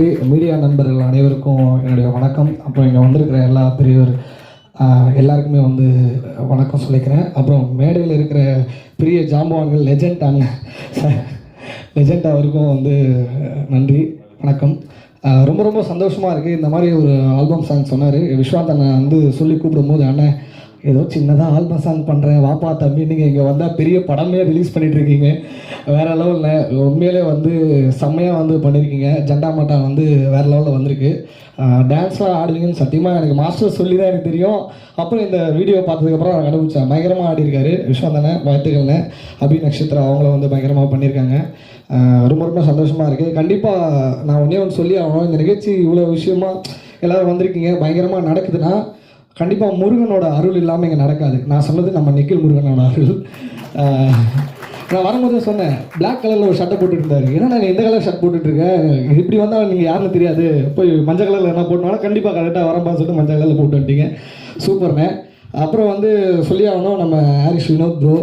Media நண்பர்கள் அனைவருக்கும் என்னுடைய வணக்கம். அப்புறம் இங்கே வந்திருக்கிற எல்லா பெரியவர் எல்லாருக்குமே வந்து வணக்கம் சொல்லிக்கிறேன். அப்புறம் மேடையில் இருக்கிற பெரிய ஜாம்பவான்கள் லெஜண்ட் அண்ண லெஜண்ட் அவருக்கும் வந்து நன்றி வணக்கம். ரொம்ப ரொம்ப சந்தோஷமாக இருக்குது இந்த மாதிரி ஒரு ஆல்பம் சாங் சொன்னார். விஸ்வாந்த் அண்ணன் வந்து சொல்லி கூப்பிடும்போது அண்ணன் ஏதோ சின்னதாக ஆல்பம் சாங் பண்ணுறேன் வாப்பா தம்பி நீங்கள் இங்கே வந்தால் பெரிய படமே ரிலீஸ் பண்ணிகிட்ருக்கீங்க இருக்கீங்க வேறு லெவலில் உண்மையிலே வந்து செம்மையாக வந்து பண்ணியிருக்கீங்க ஜெண்டா மாட்டா வந்து வேறு லெவலில் வந்திருக்கு. டான்ஸ்லாம் ஆடுவீங்கன்னு சத்தியமாக எனக்கு மாஸ்டர் சொல்லி தான் எனக்கு தெரியும். அப்புறம் இந்த வீடியோ பார்த்ததுக்கப்புறம் நான் கண்டுபிடிச்சேன். பயங்கரமாக ஆடிருக்காரு விஸ்வந்தனை வாழ்த்துக்கள்னு. அபி நட்சத்திரம் அவங்கள வந்து பயங்கரமாக பண்ணியிருக்காங்க. ரொம்ப ரொம்ப சந்தோஷமாக இருக்குது கண்டிப்பாக நான் ஒன்றே ஒன்று சொல்லி ஆகணும். இந்த நிகழ்ச்சி இவ்வளோ விஷயமா எல்லோரும் வந்திருக்கீங்க. பயங்கரமாக நடக்குதுன்னா கண்டிப்பாக முருகனோட அருள் இல்லாமல் இங்கே நடக்காது. நான் சொன்னது நம்ம நிக்கில் முருகனோட அருள். நான் வரும்போது சொன்னேன் பிளாக் கலரில் ஒரு ஷர்ட்டை போட்டுட்டு இருந்தாரு ஏன்னா நான் இந்த கலர் ஷர்ட் போட்டுட்ருக்கேன் இப்படி வந்தால் நீங்கள் யாருன்னு தெரியாது. போய் மஞ்சள் கலரில் என்ன போட்டனாலும் கண்டிப்பாக கரெக்டாக வரப்பான்னு சொல்லிட்டு மஞ்சள் கலரில் போட்டு வந்துட்டீங்க. சூப்பர்ண்ணே அப்புறம் வந்து சொல்லி ஆகணும் நம்ம ஹாரிஸ் வினோத் ப்ரோ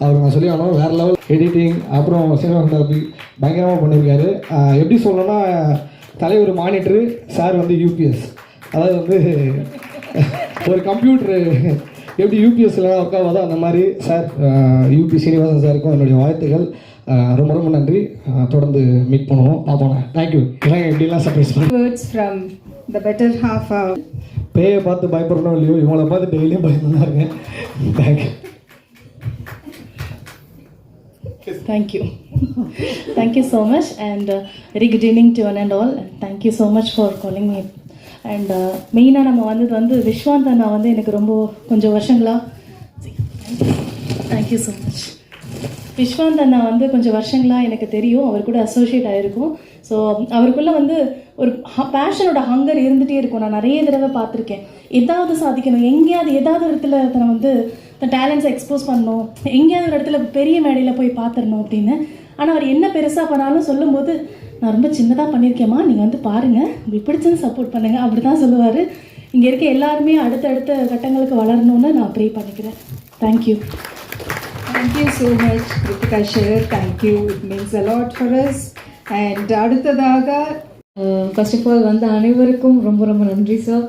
அவர் நான் சொல்லி ஆகணும் வேறு லெவல் எடிட்டிங் அப்புறம் சினிமாகிராஃபி பயங்கரமாக பண்ணியிருக்காரு. எப்படி சொல்லணும்னா தலைவர் மானிட்டரு சார் வந்து யூபிஎஸ் அதாவது வந்து ஒரு கம்ப்யூட்டரு எப்படி யூபிஎஸ்ல ஒர்க் ஆகாதோ அந்த மாதிரி சார் யூபி சீனிவாசன் சாருக்கும் என்னுடைய வாழ்த்துக்கள் அஹ் ரொம்ப ரொம்ப நன்றி. தொடர்ந்து மீட் பண்ணுவோம். பார்ப்போம். தேங்க்யூ எல்லாம் எப்படிலாம் surprise from the better half of பேயை பார்த்து பயப்படணும் இல்லையோ இவங்கள பார்த்து டெய்லியும் பயந்துதான் இருக்கேன். Thank you Thank you. thank you so much and uh, very good evening to one and all. And thank you so much for calling me. And மெயினாக நம்ம வந்தது வந்து விஸ்வாந்த் அண்ணா வந்து எனக்கு ரொம்ப கொஞ்சம் வருஷங்களா thank you so much Vishwanth அண்ணா வந்து கொஞ்சம் வருஷங்களா எனக்கு தெரியும். அவர் கூட அசோசியேட் ஆகிருக்கும் ஸோ அவருக்குள்ளே வந்து ஒரு பேஷனோட ஹங்கர் இருந்துகிட்டே இருக்கும். நான் நிறைய தடவை பார்த்துருக்கேன். ஏதாவது சாதிக்கணும். எங்கேயாவது ஏதாவது இடத்துல தன்னை வந்து தன் டேலண்ட்ஸை எக்ஸ்போஸ் பண்ணணும். எங்கேயாவது ஒரு இடத்துல பெரிய மேடையில் போய் பார்த்துடணும் அப்படின்னு ஆனால் அவர் என்ன பெருசாக பண்ணாலும் சொல்லும்போது நான் ரொம்ப சின்னதாக பண்ணியிருக்கேம்மா நீங்கள் வந்து பாருங்கள் உங்களுக்கு பிடிச்சது சப்போர்ட் பண்ணுங்கள் அப்படி தான் சொல்லுவார். இங்கே இருக்க எல்லாருமே அடுத்தடுத்த கட்டங்களுக்கு வளரணும்னு நான் ப்ரே பண்ணிக்கிறேன். Thank you thank you so much Krithika share thank you it means a lot for us and அடுத்ததாக ஃபர்ஸ்ட் ஆஃப் ஆல் வந்த அனைவருக்கும் ரொம்ப ரொம்ப நன்றி sir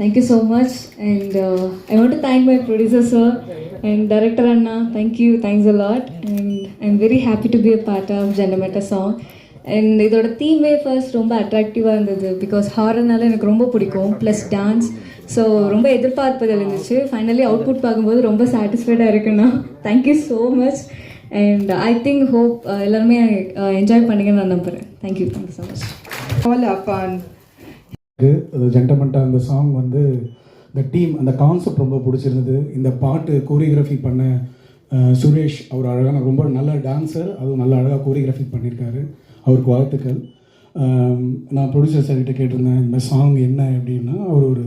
thank you so much and I want to thank my producer sir and director Anna thank you thanks a lot and I am very happy to be a part of ஜெண்டமெட்ட song and இதோட தீமே first ரொம்ப அட்ராக்டிவாக இருந்தது because ஹாரர்னால எனக்கு ரொம்ப பிடிக்கும் plus dance so ரொம்ப எதிர்பார்ப்புகள் இருந்துச்சு. ஃபைனலி அவுட்புட் பார்க்கும்போது ரொம்ப சாட்டிஸ்ஃபைடாக இருக்குண்ணா thank you so much and I think hope எல்லாருமே என்ஜாய் பண்ணீங்கன்னு நான் நம்புகிறேன் thank you thank you so much all call ஜென்டமெண்ட்டாக அந்த சாங் வந்து இந்த டீம் அந்த கான்செப்ட் ரொம்ப பிடிச்சிருந்தது. இந்த பாட்டு கோரியோகிராஃபி பண்ண சுரேஷ் அவர் அழகான ரொம்ப நல்ல டான்ஸர் அதுவும் நல்ல அழகாக கோரியோகிராஃபி பண்ணியிருக்காரு அவருக்கு வாழ்த்துக்கள். நான் ப்ரொடியூசர் சார்கிட்ட கேட்டிருந்தேன் இந்த சாங் என்ன அப்படின்னா அவர் ஒரு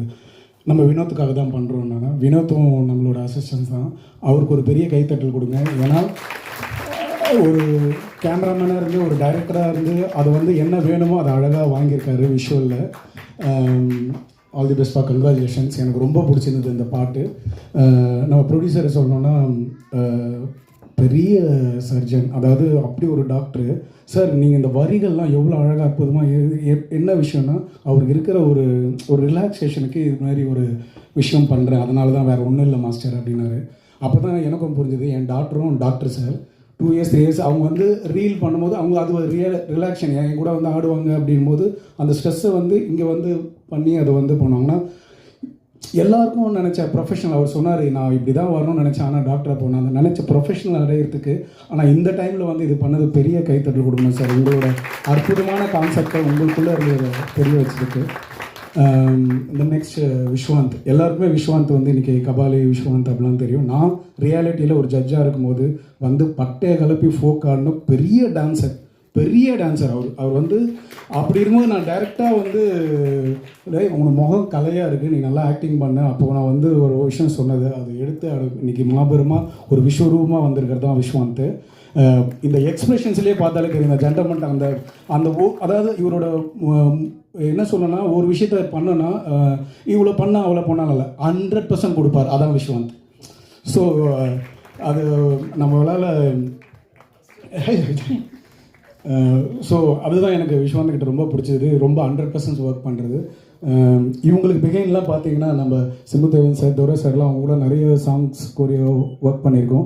நம்ம வினோத்துக்காக தான் பண்ணுறோம் நான் வினோத்தும் நம்மளோட அசிஸ்டன்ஸ் தான். அவருக்கு ஒரு பெரிய கைத்தட்டல் கொடுங்க. ஏன்னா ஒரு கேமராமேனாக இருந்து ஒரு டைரக்டராக இருந்து அது வந்து என்ன வேணுமோ அதை அழகாக வாங்கியிருக்காரு விஷுவலில் all the best for congratulations எனக்கு ரொம்ப பிடிச்சிருந்தது இந்த பாட்டு. Uh, நம்ம ப்ரொடியூசரை சொல்லணும்னா uh, பெரிய சர்ஜன் அதாவது அப்படி ஒரு டாக்டரு சார் நீங்கள் இந்த வரிகள்லாம் எவ்வளோ அழகாக அற்புதமாக என்ன விஷயம்னா அவருக்கு இருக்கிற ஒரு ஒரு ரிலாக்ஸேஷனுக்கு இது மாதிரி ஒரு விஷயம் பண்ணுறேன் அதனால தான் வேறு ஒன்றும் இல்லை மாஸ்டர் அப்படின்னாரு. அப்போ தான் எனக்கும் புரிஞ்சுது என் டாக்டரும் doctor sir two years three years அவங்க வந்து ரீல் பண்ணும்போது அவங்க அது ஒரு ரியல் ரிலாக்ஷன் என் கூட வந்து ஆடுவாங்க அப்படின்போது அந்த ஸ்ட்ரெஸ்ஸை வந்து இங்கே வந்து பண்ணி அதை வந்து போனாங்கன்னா எல்லாருக்கும் நினச்ச ப்ரொஃபஷனல் அவர் சொன்னார் நான் இப்படி தான் வரணும்னு நினச்சேன் ஆனால் டாக்டரை போனேன் அந்த நினச்ச ப்ரொஃபஷனல் அடையிறதுக்கு ஆனால் இந்த டைமில் வந்து இது பண்ணது பெரிய கைத்தட்டல் கொடுக்கணும் சார் உங்களோட அற்புதமான கான்செப்டை உங்களுக்குள்ளே தெரிய வச்சுருக்கு. இந்த நெக்ஸ்ட் விஸ்வாந்த் எல்லாருக்குமே விஸ்வாந்த் வந்து இன்றைக்கி கபாலி விஸ்வாந்த் அப்படிலாம் தெரியும். நான் ரியாலிட்டியில் ஒரு ஜட்ஜாக இருக்கும்போது வந்து பட்டையை கலப்பி ஃபோக் பெரிய டான்ஸர் பெரிய டான்ஸர் அவர். அவர் வந்து அப்படி இருக்கும்போது நான் டைரெக்டாக வந்து டே உனக்கு முகம் கலையாக இருக்குது நீ நல்லா ஆக்டிங் பண்ண. அப்போ நான் வந்து ஒரு விஷயம் சொன்னது அதை எடுத்து அது இன்னைக்கு மாபெருமாக ஒரு விஸ்வரூபமாக வந்திருக்கிறது தான் விஸ்வாந்த் இந்த எக்ஸ்பிரஷன்ஸ்லேயே பார்த்தாலே தெரியும் இந்த ஜென்டர்மெண்ட் அந்த அந்த ஓ- அதாவது இவரோட என்ன சொல்லணும்னா ஒரு விஷயத்த பண்ணனா இவ்வளோ பண்ணால் அவ்வளோ பண்ணாலும் இல்லை. ஹண்ட்ரட் பர்சன்ட் கொடுப்பார். அதான் விஸ்வாந்த் ஸோ அது நம்மளால் ஸோ அதுதான் எனக்கு விஸ்வாந்த் ரொம்ப பிடிச்சது. ரொம்ப ஹண்ட்ரட் பர்சன்ட் ஒர்க் பண்ணுறது இவங்களுக்கு பிகைன்லாம் பார்த்தீங்கன்னா நம்ம சிம்புதேவன் சார் துரை சார்லாம் அவங்க கூட நிறைய சாங்ஸ் கோரியோ ஒர்க் பண்ணியிருக்கோம்.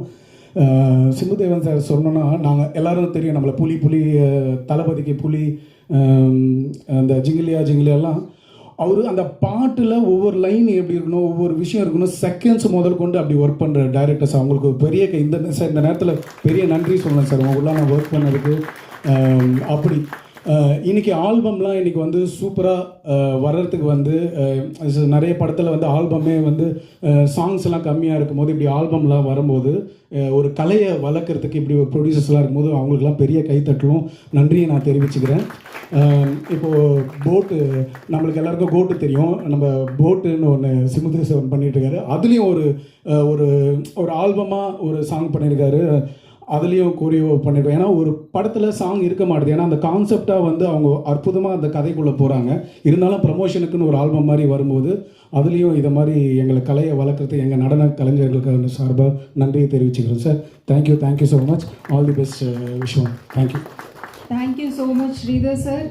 சிம்புதேவன் சார் சொன்னோன்னா நாங்கள் எல்லாரும் தெரியும் நம்மளை புலி புலி தளபதிக்கு புலி அந்த ஜிங்கிலியா ஜிங்கிலியாலாம். அவர் அந்த பாட்டில் ஒவ்வொரு லைன் எப்படி இருக்கணும் ஒவ்வொரு விஷயம் இருக்கணும் செகண்ட்ஸ் முதல் கொண்டு அப்படி ஒர்க் பண்ணுற டைரக்டர்ஸ் அவங்களுக்கு பெரிய இந்த சார் இந்த நேரத்தில் பெரிய நன்றி சொல்லணும் சார் உங்க நான் ஒர்க் பண்ணதுக்கு. அப்படி இன்றைக்கி இன்னைக்கு ஆல்பம்லாம் இன்றைக்கி வந்து சூப்பராக வர்றதுக்கு வந்து நிறைய படத்தில் வந்து ஆல்பமே வந்து சாங்ஸ்லாம் கம்மியாக இருக்கும்போது இப்படி ஆல்பம்லாம் வரும்போது ஒரு கலையை வளர்க்குறதுக்கு இப்படி ஒரு ப்ரொடியூசர்ஸ்லாம் இருக்கும்போது அவங்களுக்குலாம் பெரிய கைத்தட்டலும் நன்றியை நான் தெரிவிச்சுக்கிறேன். இப்போது போட்டு நம்மளுக்கு எல்லாருக்கும் கோட்டு தெரியும். நம்ம போட்டுன்னு ஒன்று சிமுதேசவன் பண்ணிகிட்டு இருக்காரு. அதுலேயும் ஒரு ஒரு ஒரு ஆல்பமாக ஒரு சாங் பண்ணியிருக்காரு. அதுலேயும் கோரியோ பண்ணிடுவோம் ஏன்னா ஒரு படத்தில் சாங் இருக்க மாட்டுது. ஏன்னா அந்த கான்செப்டாக வந்து அவங்க அற்புதமாக அந்த கதைக்குள்ளே போகிறாங்க இருந்தாலும் ப்ரமோஷனுக்குன்னு ஒரு ஆல்பம் மாதிரி வரும்போது அதுலேயும் இதை மாதிரி எங்களை கலையை வளர்க்குறது எங்கள் நடன கலைஞர்களுக்கு சார்பாக நன்றியை தெரிவிச்சுக்கிறோம் sir thank you thank you so much all the best விஷயம். Thank you thank you so much Sridhar sir.